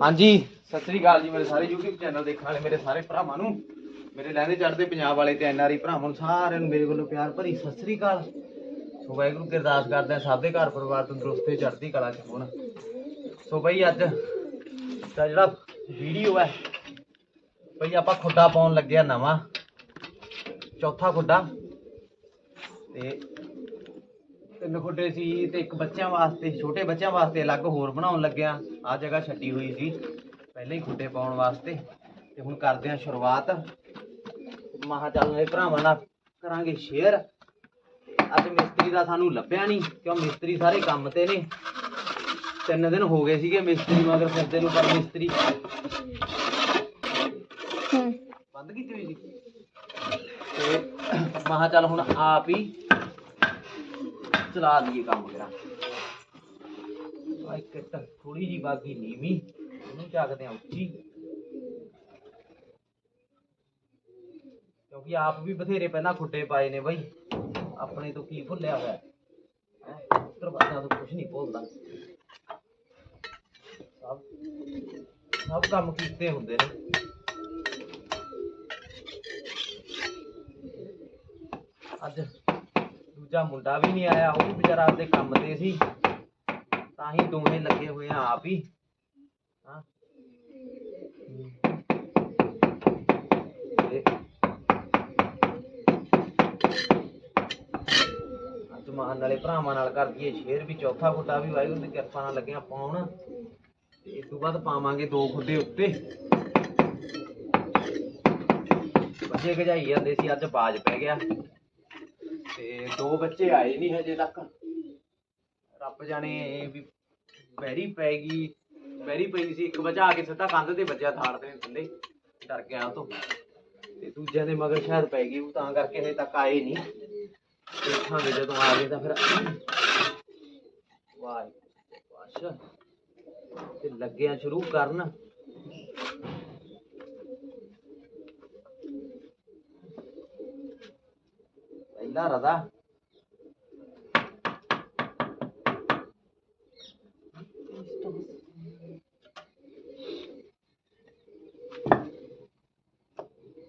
ਹਾਂਜੀ, ਸਤਿ ਸ੍ਰੀ ਅਕਾਲ ਜੀ ਮੇਰੇ ਸਾਰੇ YouTube ਚੈਨਲ ਦੇਖਣ ਵਾਲੇ, ਮੇਰੇ ਸਾਰੇ ਭਰਾਵਾਂ ਨੂੰ। ਮੇਰੇ ਲਹਿੰਦੇ ਚੜਦੇ ਪੰਜਾਬ ਵਾਲੇ ਤੇ ਐਨਆਰਆਈ ਭਰਾਵਾਂ ਨੂੰ ਸਾਰਿਆਂ ਨੂੰ ਮੇਰੇ ਵੱਲੋਂ ਪਿਆਰ ਭਰੀ ਸਤਿ ਸ੍ਰੀ ਅਕਾਲ। ਸੋ ਵਾਹਿਗੁਰੂ ਕੀ ਅਰਦਾਸ ਕਰਦੇ ਹਾਂ, ਸਭ ਦੇ ਘਰ ਪਰਿਵਾਰ ਤੰਦਰੁਸਤ ਚੜ੍ਹਦੀ ਕਲਾ ਚ ਹੋਣ। ਸੋ ਬਈ ਅੱਜ ਦਾ ਜਿਹੜਾ ਵੀਡੀਓ ਹੈ, ਬਈ ਆਪਾਂ ਖੁੱਡਾ ਪਾਉਣ ਲੱਗਿਆ ਨਵਾਂ। ਚੌਥਾ ਖੁੱਡਾ। ਤੇ ਤਿੰਨ ਖੁੱਡੇ ਸੀ ਤੇ ਇੱਕ ਬੱਚਿਆਂ ਵਾਸਤੇ ਛੋਟੇ ਬੱਚਿਆਂ ਵਾਸਤੇ ਅਲੱਗ ਹੋਰ ਬਣਾਉਣ ਲੱਗਿਆ। ਆ ਜਗ੍ਹਾ ਛੱਡੀ ਹੋਈ ਸੀ ਪਹਿਲਾਂ ਹੀ ਖੁੱਡੇ ਪਾਉਣ ਵਾਸਤੇ। ਤੇ ਹੁਣ ਕਰਦੇ ਹਾਂ ਸ਼ੁਰੂਆਤ। ਮਹਾ ਚੱਲ ਰਹੇ ਭਰਾਵਾਂ ਨਾਲ ਕਰਾਂਗੇ ਸ਼ੇਅਰ ਅੱਜ ਮਿਸਤਰੀ ਦਾ ਸਾਨੂੰ ਲੱਭਿਆ ਨਹੀਂ ਕਿਉਂ ਮਿਸਤਰੀ ਸਾਰੇ ਕੰਮ ਤੇ ਨੇ। ਤਿੰਨ ਦਿਨ ਹੋ ਗਏ ਸੀਗੇ ਮਿਸਤਰੀ ਮਗਰ ਫਿਰਦੇ ਨੂੰ ਪਰ ਮਿਸਤਰੀ। ਬੰਦ ਕੀਤੀ ਹੋਈ ਸੀ। ਤੇ ਮਹਾ ਚੱਲ ਹੁਣ ਆਪ ਹੀ ਚਲਾ ਦਈਏ ਕੰਮ ਕਰਾਂ ਇੱਕ ਥੋੜੀ ਜੀ ਬਾਗੀ ਨੀਵੀਂ, ਉਹਨੂੰ ਚੱਕਦੇ ਆ ਉੱਚੀ। ਕਿਉਂਕਿ ਆਪ ਵੀ ਬਥੇਰੇ ਪਹਿਲਾਂ ਖੁੱਡੇ ਪਾਏ ਨੇ ਬਈ, ਆਪਣੇ ਤੋਂ ਕੀ ਭੁੱਲਿਆ ਹੋਇਆ। ਹੈ ਤੋਂ ਕੁਝ ਨਹੀਂ ਭੁੱਲਦਾ। ਸਭ ਸਭ ਕੰਮ ਕੀਤੇ ਹੁੰਦੇ ਨੇ। ਅੱਜ ਦੂਜਾ ਮੁੰਡਾ ਵੀ ਨਹੀਂ ਆਇਆ, ਉਹ ਵੀ ਵਿਚਾਰਾ ਆਪਦੇ ਕੰਮ ਤੇ ਸੀ। ਤਾਂ ਹੀ ਦੋਵੇਂ ਲੱਗੇ ਹੋਏ ਆ ਆਪ ਹੀ। ਹਾਂ। ਅੱਜ ਮਾਨ ਨਾਲੇ ਭਰਾਵਾਂ ਨਾਲ ਕਰ ਦਈਏ ਸ਼ੇਰ ਵੀ, ਚੌਥਾ ਖੁੱਡਾ ਵੀ ਵਾਹਿਗੁਰੂ ਦੀ ਕਿਰਪਾ ਨਾਲ ਲੱਗਿਆ ਪਾਉਣ ਤੇ ਇਸ ਤੋਂ ਬਾਅਦ ਪਾਵਾਂਗੇ ਦੋ ਖੁੱਡੇ ਉੱਤੇ। ਬੱਚੇ ਗਜਾਈ ਜਾਂਦੇ ਸੀ, ਅੱਜ ਬਾਜ ਪੈ ਗਿਆ। ਤੇ ਦੋ ਬੱਚੇ ਆਏ ਨਹੀਂ ਹਜੇ ਤੱਕ। ਰੱਬ ਜਾਣੇ ਵੀ ਬੈਰੀ ਪੈ ਗਈ ਬੈਰੀ ਪਈ ਸੀ। ਇੱਕ ਬੱਚਾ ਕੇ ਸਿੱਧਾ ਕੰਧ ਤੇ ਵੱਜਿਆ ਥਾੜ ਦੇ ਥੱਲੇ। ਡਰ ਗਿਆ ਉਹ ਤੋਂ। ਤੇ ਦੂਜਿਆਂ ਦੇ ਮਗਰ ਸ਼ਾਇਦ ਪੈ ਗਈ ਉਹ, ਤਾਂ ਕਰਕੇ ਹਜੇ ਤੱਕ ਆਏ ਨਹੀਂ ਦੇਖਾਂਗੇ ਜਦੋਂ ਆ ਗਏ ਤਾਂ ਫਿਰ। ਵਾਹ ਵਾਸ਼ਾ ਤੇ ਲੱਗਿਆ ਸ਼ੁਰੂ ਕਰਨ। ਪਹਿਲਾ ਰਦਾ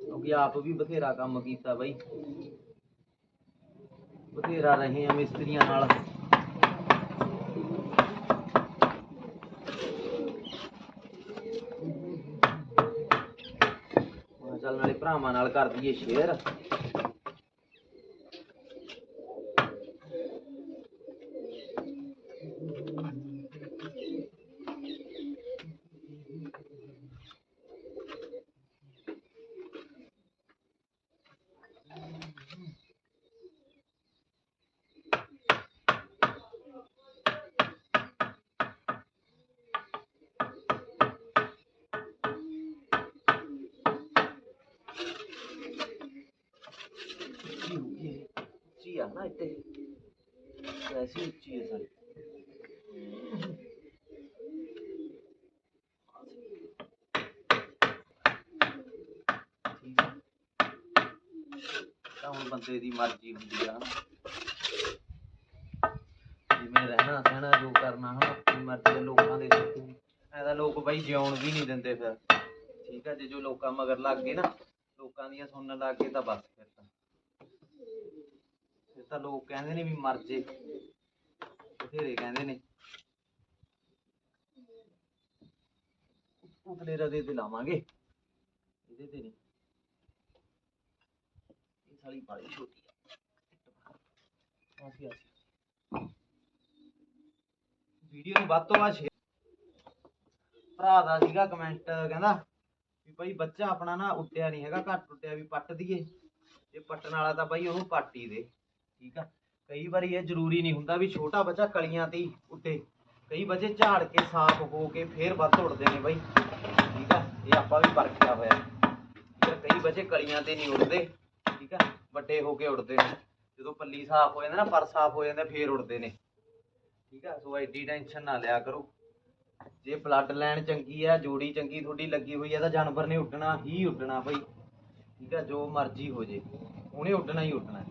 ਕਿਉਂਕਿ ਆਪ ਵੀ ਬਥੇਰਾ ਕੰਮ ਕੀਤਾ ਬਈ। ਬਥੇਰਾ ਰਹੇ ਆ ਮਿਸਤਰੀਆਂ ਨਾਲ। ਚੱਲ ਨਾਲੇ ਭਰਾਵਾਂ ਨਾਲ ਕਰ ਦਈਏ ਸ਼ੇਅਰ। ਆ ਨਾ ਇੱਥੇ। ਵੈਸੇ ਉੱਚੀ ਹੈ ਸਾਰੀ। ਤਾਂ ਹੁਣ ਬੰਦੇ ਦੀ ਮਰਜ਼ੀ ਹੁੰਦੀ ਆ। ਜਿਵੇਂ ਰਹਿਣਾ ਸਹਿਣਾ ਜੋ ਕਰਨਾ ਹਨਾ ਆਪਣੀ ਮਰਜ਼ੀ ਆ, ਲੋਕਾਂ ਦੇ ਸਿਰ ਐ ਤਾਂ ਲੋਕ ਬਈ ਜਿਉਣ ਵੀ ਨਹੀਂ ਦਿੰਦੇ ਫਿਰ। ਠੀਕ ਆ ਜੇ ਜੋ ਲੋਕਾਂ ਮਗਰ ਲੱਗ ਗਏ ਨਾ ਲੋਕਾਂ ਦੀਆਂ ਸੁਣਨ ਲੱਗ ਗਏ ਤਾਂ ਬਸ। ਤਾਂ ਲੋਕ ਕਹਿੰਦੇ ਨੇ ਵੀ ਮਰ ਜੇ। ਬਥੇਰੇ ਕਹਿੰਦੇ ਨੇ। ਉਤਲੇ ਰਦੇ ਤੇ ਲਾਵਾਂਗੇ ਇਹਦੇ ਤੇ ਨਹੀਂ ਇਹ ਸਾਲੀ ਬਾਲੀ ਛੋਟੀ ਆ। ਆਸੀ ਆਸੀ ਵੀਡੀਓ ਨੂੰ ਵੱਧ ਤੋਂ ਵੱਧ ਸ਼ੇਅਰ ਭਰਾ ਦਾ ਸੀਗਾ ਕਮੈਂਟ ਕਹਿੰਦਾ ਵੀ ਭਾਈ ਬੱਚਾ ਆਪਣਾ ਨਾ ਉੱਟਿਆ ਨਹੀਂ ਹੈਗਾ, ਘੱਟ ਉੱਟਿਆ ਵੀ ਪੱਟ ਦਈਏ। ਜੇ ਪੱਟਣ ਵਾਲਾ ਤਾਂ ਬਾਈ ਉਹਨੂੰ ਪੱਟ ਹੀ ਦੇ। ਠੀਕ ਆ? ਕਈ ਵਾਰੀ ਇਹ ਜ਼ਰੂਰੀ ਨਹੀਂ ਹੁੰਦਾ ਵੀ ਛੋਟਾ ਬੱਚਾ ਕਲੀਆਂ ਤੇ ਹੀ ਉੱਤੇ। ਕਈ ਬੱਚੇ ਝਾੜ ਕੇ ਸਾਫ਼ ਹੋ ਕੇ ਫੇਰ ਵੱਧ ਉੱਡਦੇ ਨੇ ਬਾਈ। ਠੀਕ ਆ? ਇਹ ਆਪਾਂ ਵੀ ਪਰਖਿਆ ਹੋਇਆ। ਠੀਕ ਆ? ਕਈ ਬੱਚੇ ਕਲੀਆਂ ਤੇ ਨਹੀਂ ਉੱਡਦੇ। ਠੀਕ ਆ? ਵੱਡੇ ਹੋ ਕੇ ਉੱਡਦੇ ਨੇ। ਜਦੋਂ ਪੱਲੀ ਸਾਫ਼ ਹੋ ਜਾਂਦਾ ਨਾ, ਪਰ ਸਾਫ਼ ਹੋ ਜਾਂਦਾ, ਫੇਰ ਉੱਡਦੇ ਨੇ। ਠੀਕ ਆ? ਸੋ ਐਡੀ ਟੈਨਸ਼ਨ ਨਾ ਲਿਆ ਕਰੋ। ਜੇ ਬਲੱਡ ਲਾਈਨ ਚੰਗੀ ਆ, ਜੋੜੀ ਚੰਗੀ ਤੁਹਾਡੀ ਲੱਗੀ ਹੋਈ ਆ, ਤਾਂ ਜਾਨਵਰ ਨੇ ਉੱਡਣਾ ਹੀ ਉੱਡਣਾ ਬਈ। ਠੀਕ ਆ? ਜੋ ਮਰਜ਼ੀ ਹੋ ਜੇ। ਉਹਨੇ ਉੱਡਣਾ ਹੀ ਉੱਡਣਾ ਹੈ।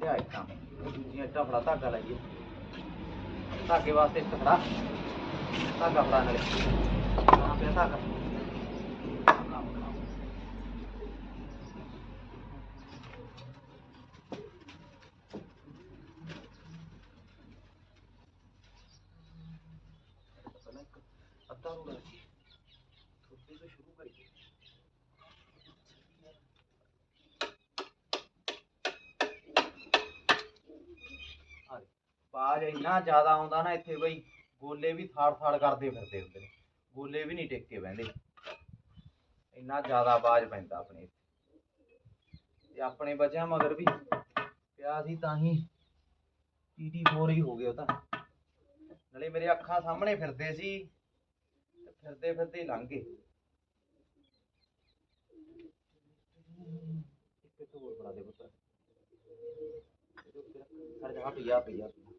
ਲਿਆ ਇੱਟਾਂ। ਦੂਜੀਆਂ ਇੱਟਾਂ ਫੜਾ, ਧਾਗਾ ਲਾਈਏ। ਧਾਗੇ ਵਾਸਤੇ ਇੱਕ ਫੜਾ। ਧਾਗਾ ਫੜਾ ਨਾਲੇ। ਆ ਪਿਆ ਧਾਗਾ। ਪਹਿਲਾਂ ਇੱਕ ਅੱਧਾ ਰੋੜਾ ਥੋੜੀ ਤੋਂ ਸ਼ੁਰੂ ਕਰੀਏ। ਬਾਜ ਇੰਨਾ ਜ਼ਿਆਦਾ ਆਉਂਦਾ ਨਾ ਇੱਥੇ ਬਈ, ਗੋਲੇ ਵੀ ਥਾੜ ਥਾੜ ਕਰਦੇ ਫਿਰਦੇ ਹੁੰਦੇ ਨੇ। ਗੋਲੇ ਵੀ ਨਹੀਂ ਟਿਕ ਕੇ ਬਹਿੰਦੇ। ਇੰਨਾ ਜ਼ਿਆਦਾ ਬਾਜ ਪੈਂਦਾ ਆਪਣੇ ਇੱਥੇ। ਤੇ ਆਪਣੇ ਬੱਚਿਆਂ ਮਗਰ ਵੀ ਪਿਆ ਸੀ ਤਾਂ ਹੀ ਟੀਟੀ 4 ਹੀ ਹੋ ਗਿਆ ਤਾਂ। ਨਾਲੇ ਮੇਰੇ ਅੱਖਾਂ ਸਾਹਮਣੇ ਫਿਰਦੇ ਸੀ ਤੇ ਫਿਰਦੇ ਫਿਰਦੇ ਲੰਘ ਗਏ। ਇੱਕ ਹੋਰ ਬਣਾ ਦੇ ਪੁੱਤਰ ਹਰ ਜਗ੍ਹਾ ਪਿਆ ਪਿਆ।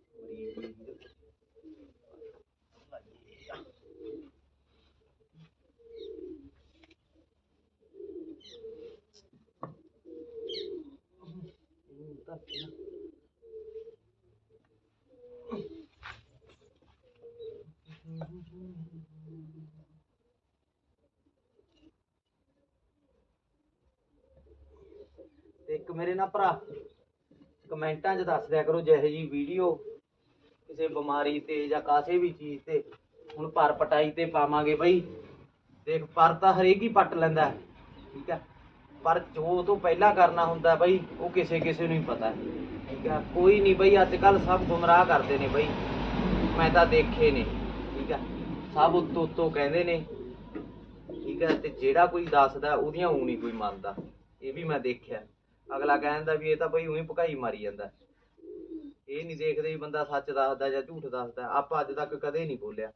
ਇੱਕ ਮੇਰੇ ਨਾ ਭਰਾ ਕਮੈਂਟਾਂ 'ਚ ਦੱਸ ਦਿਆ ਕਰੋ ਜਿਹੇ ਜੀ ਵੀਡੀਓ ਕਿਸੇ ਬਿਮਾਰੀ ਤੇ ਜਾਂ ਕਾਸੇ ਵੀ ਚੀਜ਼ ਤੇ ਹੁਣ ਪਰ ਪਟਾਈ ਤੇ ਪਾਵਾਂਗੇ ਬਈ। ਦੇਖ ਪਰ ਤਾਂ ਹਰੇਕ ਹੀ ਪੱਟ ਲੈਂਦਾ ਹੈ, ਠੀਕ ਹੈ? ਪਰ ਜੋ ਤੋਂ ਪਹਿਲਾਂ ਕਰਨਾ ਹੁੰਦਾ ਬਈ ਉਹ ਕਿਸੇ ਕਿਸੇ ਨੂੰ ਹੀ ਪਤਾ ਹੈ, ਠੀਕ ਹੈ? ਕੋਈ ਨਹੀਂ ਬਈ ਅੱਜ ਕੱਲ ਸਭ ਗੁੰਮਰਾਹ ਕਰਦੇ ਨੇ ਬਈ। ਮੈਂ ਤਾਂ ਦੇਖੇ ਨੇ ਠੀਕ ਹੈ? ਸਭ ਉੱਤੋਂ ਉੱਤੋਂ ਕਹਿੰਦੇ ਨੇ ਠੀਕ ਹੈ? ਤੇ ਜਿਹੜਾ ਕੋਈ ਦੱਸਦਾ ਉਹਦੀਆਂ ਊਂ ਨਹੀਂ ਕੋਈ ਮੰਨਦਾ। ਇਹ ਵੀ ਮੈਂ ਦੇਖਿਆ। ਅਗਲਾ ਕਹਿੰਦਾ ਵੀ ਇਹ ਤਾਂ ਬਈ ਉਹੀ ਭਕਾਈ ਮਾਰੀ ਜਾਂਦਾ। ਇਹ ਨਹੀਂ ਦੇਖਦੇ ਵੀ ਬੰਦਾ ਸੱਚ ਦੱਸਦਾ ਜਾਂ ਝੂਠ ਦੱਸਦਾ, ਆਪਾਂ ਅੱਜ ਤੱਕ ਕਦੇ ਨਹੀਂ ਬੋਲਿਆ।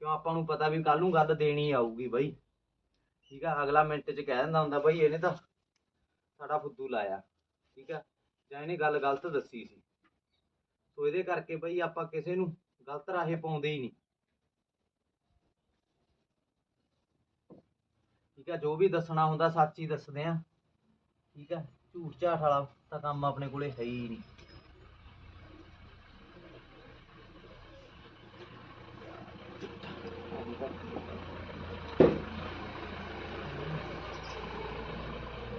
ਕਿਉਂ ਆਪਾਂ ਨੂੰ ਪਤਾ ਵੀ ਕੱਲ ਨੂੰ ਗੱਲ ਦੇਣੀ ਆਊਗੀ ਬਈ। ਠੀਕ ਆ, ਅਗਲਾ ਮਿੰਟ 'ਚ ਕਹਿ ਦਿੰਦਾ ਹੁੰਦਾ ਬਈ ਇਹਨੇ ਤਾਂ ਸਾਡਾ ਫੁੱਦੂ ਲਾਇਆ। ਠੀਕ ਆ, ਜਾਂ ਇਹਨੇ ਗੱਲ ਗਲਤ ਦੱਸੀ ਸੀ। ਸੋ ਇਹਦੇ ਕਰਕੇ ਬਈ ਆਪਾਂ ਕਿਸੇ ਨੂੰ ਗਲਤ ਰਾਹੇ ਪਾਉਂਦੇ ਹੀ ਨਹੀਂ ਠੀਕ ਆ, ਜੋ ਵੀ ਦੱਸਣਾ ਹੁੰਦਾ ਸੱਚ ਹੀ ਦੱਸਦੇ ਆ। ਠੀਕ ਆ, ਝੂਠ ਝਾਠ ਵਾਲਾ ਤਾਂ ਕੰਮ ਆਪਣੇ ਕੋਲੇ ਹੈ ਹੀ ਨਹੀਂ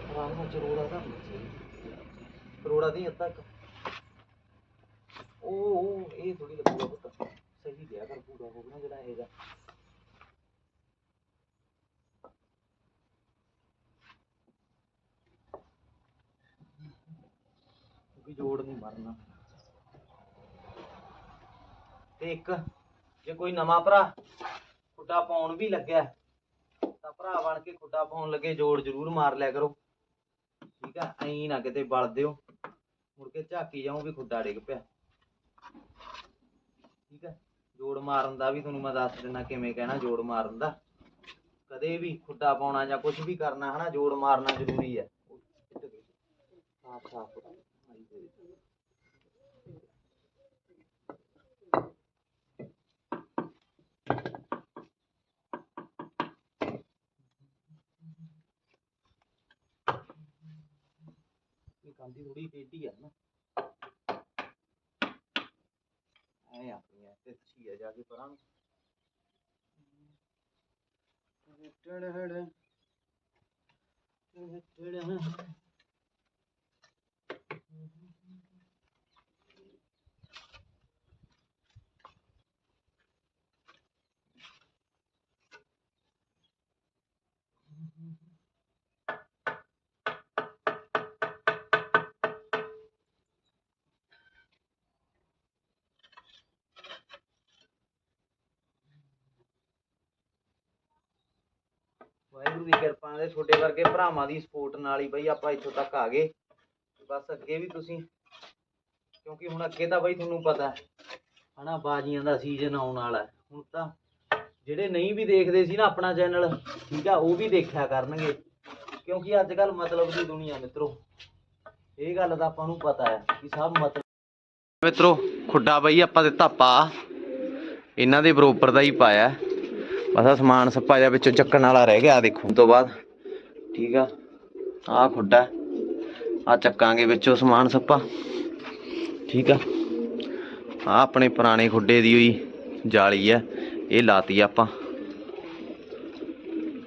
ਆਹ ਨਾ ਚਰੋੜਾ ਦਾ ਕਰੋੜਾ ਦੀ ਅੱਧਾ ਕੁ। ਉਹ ਉਹ, ਇਹ ਥੋੜੀ ਲੱਗੂਗਾ ਪੁੱਤ। ਸਹੀ ਦਿਆ ਕਰ ਪੂਰਾ ਹੋਊਗਾ ਨਾ ਜਿਹੜਾ ਹੈਗਾ। ਕਿਉਂਕਿ ਜੋੜ ਨਹੀਂ ਮਰਨਾ। ਤੇ ਇੱਕ, ਜੇ ਕੋਈ ਨਵਾਂ ਭਰਾ ਖੁੱਡਾ ਪਾਉਣ ਵੀ ਲੱਗਿਆ। ਤਾਂ ਭਰਾ ਬਣ ਕੇ ਖੁੱਡਾ ਪਾਉਣ ਲੱਗੇ, ਜੋੜ ਜ਼ਰੂਰ ਮਾਰ ਲਿਆ ਕਰੋ। ਠੀਕ ਆ, ਐਂ ਨਾ ਕਿਤੇ ਬਲ ਦਿਓ। ਮੁੜ ਕੇ ਝਾਕੀ ਜਾਉਂ ਵੀ ਖੁੱਡਾ ਡਿੱਗ ਪਿਆ। ਠੀਕ ਹੈ ਜੋੜ ਮਾਰਨ ਦਾ ਵੀ ਤੁਹਾਨੂੰ ਮੈਂ ਦੱਸ ਦਿੰਦਾ ਕਿਵੇਂ ਕਹਿਣਾ ਜੋੜ ਮਾਰਨ ਦਾ। ਕਦੇ ਵੀ ਖੁੱਡਾ ਪਾਉਣਾ ਜਾਂ ਕੁਝ ਵੀ ਕਰਨਾ, ਹਨਾ, ਜੋੜ ਮਾਰਨਾ ਜ਼ਰੂਰੀ ਹੈ ਸਾਫ਼ ਸਾਫ਼ ਇਹ ਥੋੜੀ ਟੇਢੀ ਆ ਨਾ। ਐ ਆਪਣੀ ਐ ਤੇ ਅੱਛੀ ਆ, ਜਾ ਕੇ ਪਰਾਂ ਨੂੰ ਵਾਹਿਗੁਰੂ ਦੀ ਕਿਰਪਾ ਨਾਲ ਤੁਹਾਡੇ ਵਰਗੇ ਭਰਾਵਾਂ ਦੀ ਸਪੋਰਟ ਨਾਲ ਹੀ ਬਈ ਆਪਾਂ ਇੱਥੋਂ ਤੱਕ ਆ ਗਏ। ਬਸ ਅੱਗੇ ਵੀ ਤੁਸੀਂ, ਕਿਉਂਕਿ ਹੁਣ ਅੱਗੇ ਤਾਂ ਬਈ ਤੁਹਾਨੂੰ ਪਤਾ ਹਨਾ, ਬਾਜੀਆਂ ਦਾ ਸੀਜ਼ਨ ਆਉਣ ਵਾਲਾ ਹੁਣ ਤਾਂ ਜਿਹੜੇ ਨਹੀਂ ਵੀ ਦੇਖਦੇ ਸੀ ਨਾ ਆਪਣਾ ਚੈਨਲ ਠੀਕ ਆ, ਉਹ ਵੀ ਦੇਖਿਆ ਕਰਨਗੇ। ਕਿਉਂਕਿ ਅੱਜ ਕੱਲ ਮਤਲਬ ਦੀ ਦੁਨੀਆ ਮਿੱਤਰੋ, ਇਹ ਗੱਲ ਤਾਂ ਆਪਾਂ ਨੂੰ ਪਤਾ ਹੈ ਕਿ ਸਭ ਮਤਲਬ ਮਿੱਤਰੋ, ਖੁੱਡਾ ਬਈ ਆਪਾਂ ਦਿੱਤਾ ਪਾ ਇਹਨਾਂ ਦੇ ਬਰੋਬਰ ਦਾ ਹੀ ਪਾਇਆ। ਬਸ ਆਹ ਸਮਾਨ ਸੱਪਾ ਜਿਹਾ ਵਿੱਚੋਂ ਚੱਕਣ ਵਾਲਾ ਰਹਿ ਗਿਆ, ਆਹ ਦੇਖੋ। ਤੋਂ ਬਾਅਦ, ਠੀਕ ਆ, ਆਹ ਖੁੱਡਾ ਆ ਚੱਕਾਂਗੇ ਵਿੱਚੋਂ ਸਮਾਨ ਸੱਪਾ। ਠੀਕ ਆ। ਆ ਆਪਣੇ ਪੁਰਾਣੇ ਖੁੱਡੇ ਦੀ ਹੋਈ ਜਾਲੀ ਆ, ਇਹ ਲਾਤੀ ਆਪਾਂ।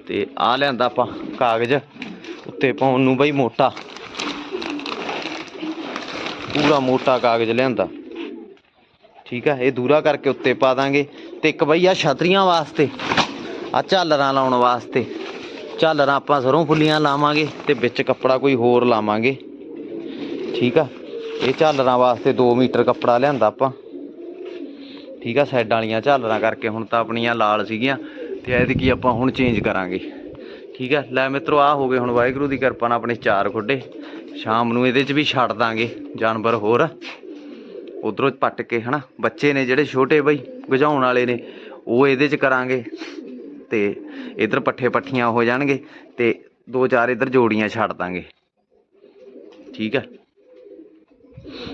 ਤੇ ਆ ਲਿਆਂਦਾ ਆਪਾਂ ਕਾਗਜ਼ ਉੱਤੇ ਪਾਉਣ ਨੂੰ ਬਈ ਮੋਟਾ। ਪੂਰਾ ਮੋਟਾ ਕਾਗਜ਼ ਲਿਆਂਦਾ। ਠੀਕ ਆ, ਇਹ ਦੂਰਾ ਕਰਕੇ ਉੱਤੇ ਪਾ ਦਾਂਗੇ। ਤੇ ਇੱਕ ਬਈ ਆ ਛਤਰੀਆਂ ਵਾਸਤੇ ਆ ਝਾਲਰਾਂ ਲਾਉਣ ਵਾਸਤੇ। ਝਾਲਰਾਂ ਆਪਾਂ ਸਰੋਂ ਫੁੱਲੀਆਂ ਲਾਵਾਂਗੇ ਤੇ ਵਿੱਚ ਕੱਪੜਾ ਕੋਈ ਹੋਰ ਲਾਵਾਂਗੇ। ਠੀਕ ਆ? ਇਹ ਝਾਲਰਾਂ ਵਾਸਤੇ 2 ਮੀਟਰ ਕੱਪੜਾ ਲਿਆਂਦਾ ਆਪਾਂ। ਠੀਕ ਆ? ਸਾਈਡਾਂ ਵਾਲੀਆਂ ਝਾਲਰਾਂ ਕਰਕੇ ਹੁਣ ਤਾਂ ਆਪਣੀਆਂ ਲਾਲ ਸੀਗੀਆਂ ਤੇ ਇਹਦੀ ਕੀ ਆਪਾਂ ਹੁਣ ਚੇਂਜ ਕਰਾਂਗੇ। ਠੀਕ ਆ? ਲੈ ਮਿੱਤਰੋ ਆ ਹੋ ਗਏ ਹੁਣ ਵਾਹਿਗੁਰੂ ਦੀ ਕਿਰਪਾ ਨਾਲ ਆਪਣੇ ਚਾਰ ਖੁੱਡੇ। ਸ਼ਾਮ ਨੂੰ ਇਹਦੇ 'ਚ ਵੀ ਛੱਡ ਦਾਂਗੇ, ਜਾਨਵਰ ਹੋਰ। ਉਧਰੋਂ ਪੱਟ ਕੇ ਹਨਾ, ਬੱਚੇ ਨੇ ਜਿਹੜੇ ਛੋਟੇ ਬਈ ਗਜਾਉਣ ਵਾਲੇ ਨੇ, ਉਹ ਇਹਦੇ 'ਚ ਕਰਾਂਗੇ। ਤੇ ਇਧਰ ਪੱਠੇ ਪੱਠੀਆਂ ਹੋ ਜਾਣਗੇ ਤੇ ਦੋ ਚਾਰ ਇਧਰ ਜੋੜੀਆਂ ਛੱਡ ਦਾਂਗੇ। ਠੀਕ ਹੈ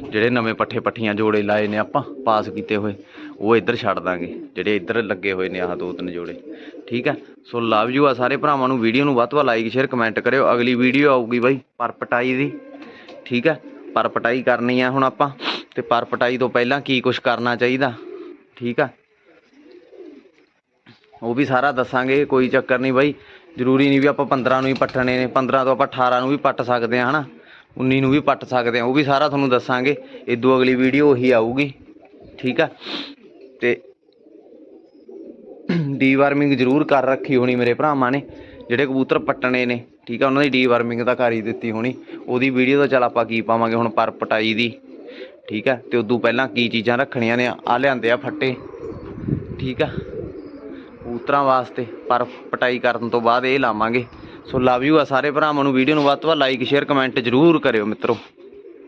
ਜਿਹੜੇ ਨਵੇਂ ਪੱਠੇ ਪੱਠੀਆਂ ਜੋੜੇ ਲਾਏ ਨੇ ਆਪਾਂ, ਪਾਸ ਕੀਤੇ ਹੋਏ, ਉਹ ਇੱਧਰ ਛੱਡ ਦਾਂਗੇ। ਜਿਹੜੇ ਇੱਧਰ ਲੱਗੇ ਹੋਏ ਨੇ ਆਹ ਦੋ ਤਿੰਨ ਜੋੜੇ। ਠੀਕ ਹੈ ਸੋ ਲਵ ਯੂ ਆ ਸਾਰੇ ਭਰਾਵਾਂ ਨੂੰ। ਵੀਡੀਓ ਨੂੰ ਵੱਧ ਤੋਂ ਵੱਧ ਲਾਈਕ ਸ਼ੇਅਰ ਕਮੈਂਟ ਕਰਿਓ। ਅਗਲੀ ਵੀਡੀਓ ਆਊਗੀ ਬਾਈ ਪਰ ਪਟਾਈ ਦੀ। ਠੀਕ ਹੈ ਪਰ ਪਟਾਈ ਕਰਨੀ ਆ ਹੁਣ ਆਪਾਂ। ਤੇ ਪਰ ਪਟਾਈ ਤੋਂ ਪਹਿਲਾਂ ਕੀ ਕੁਝ ਕਰਨਾ ਚਾਹੀਦਾ? ਠੀਕ ਆ? ਉਹ ਵੀ ਸਾਰਾ ਦੱਸਾਂਗੇ, ਕੋਈ ਚੱਕਰ ਨਹੀਂ ਬਾਈ। ਜ਼ਰੂਰੀ ਨਹੀਂ ਵੀ ਆਪਾਂ 15 ਨੂੰ ਹੀ ਪੱਟਣੇ ਨੇ 15 ਤੋਂ ਆਪਾਂ 18 ਨੂੰ ਵੀ ਪੱਟ ਸਕਦੇ ਆ ਹਨਾ? 19 ਨੂੰ ਵੀ ਪੱਟ ਸਕਦੇ ਆ ਉਹ ਵੀ ਸਾਰਾ ਤੁਹਾਨੂੰ ਦੱਸਾਂਗੇ। ਇਦੋਂ ਅਗਲੀ ਵੀਡੀਓ ਉਹੀ ਆਊਗੀ, ਠੀਕ ਆ? ਤੇ ਡੀਵਾਰਮਿੰਗ ਜ਼ਰੂਰ ਕਰ ਰੱਖੀ ਹੋਣੀ ਮੇਰੇ ਭਰਾਵਾਂ ਨੇ, ਜਿਹੜੇ ਕਬੂਤਰ ਪੱਟਣੇ ਨੇ, ਠੀਕ ਆ? ਉਹਨਾਂ ਦੀ ਡੀਵਾਰਮਿੰਗ ਤਾਂ ਕਰ ਹੀ ਦਿੱਤੀ ਹੋਣੀ। ਉਹਦੀ ਵੀਡੀਓ ਤਾਂ ਚੱਲ ਆਪਾਂ ਕੀ ਪਾਵਾਂਗੇ ਹੁਣ ਪਰ ਪਟਾਈ ਦੀ, ਠੀਕ ਆ? ਤੇ ਉਦੋਂ ਪਹਿਲਾਂ ਕੀ ਚੀਜ਼ਾਂ ਰੱਖਣੀਆਂ ਨੇ ਆ ਲਿਆਂਦੇ ਆ ਫੱਟੇ, ਠੀਕ ਆ? ਕਬੂਤਰਾਂ ਵਾਸਤੇ, ਪਰ ਪਟਾਈ ਕਰਨ ਤੋਂ ਬਾਅਦ ਇਹ ਲਾਵਾਂਗੇ। ਸੋ ਲਵ ਯੂ ਆ ਸਾਰੇ ਭਰਾਵਾਂ ਨੂੰ ਵੀਡੀਓ ਨੂੰ ਵੱਧ ਤੋਂ ਵੱਧ ਲਾਈਕ ਸ਼ੇਅਰ ਕਮੈਂਟ ਜ਼ਰੂਰ ਕਰਿਓ ਮਿੱਤਰੋ।